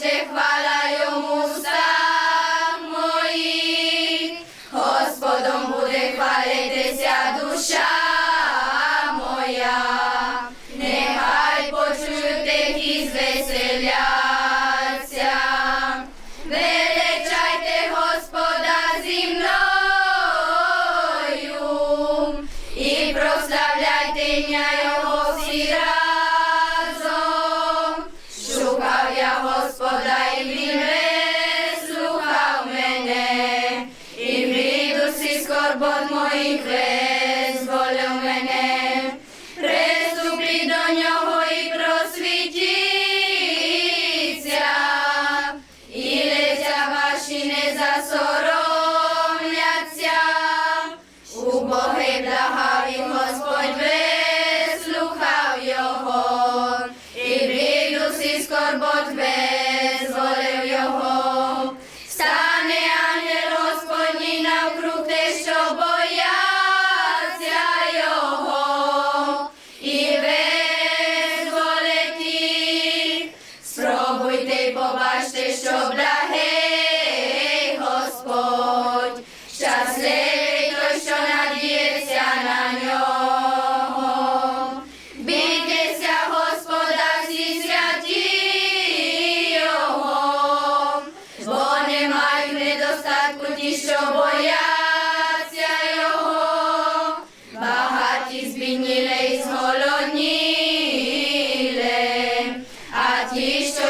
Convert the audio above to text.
буде хвала йому самої, Господом буде хвалитися душа моя, нехай почують тих і звеселяться, величайте Господа зі мною. І прославляйте. Sorbonne moi, frère. Кажте, що благий Господь, щасливий той, що надіється на нього, бійтеся Господа всі святі його, бо не мають недостатку ті, що бояться його, багаті збідніли і зголодніли, а ті, що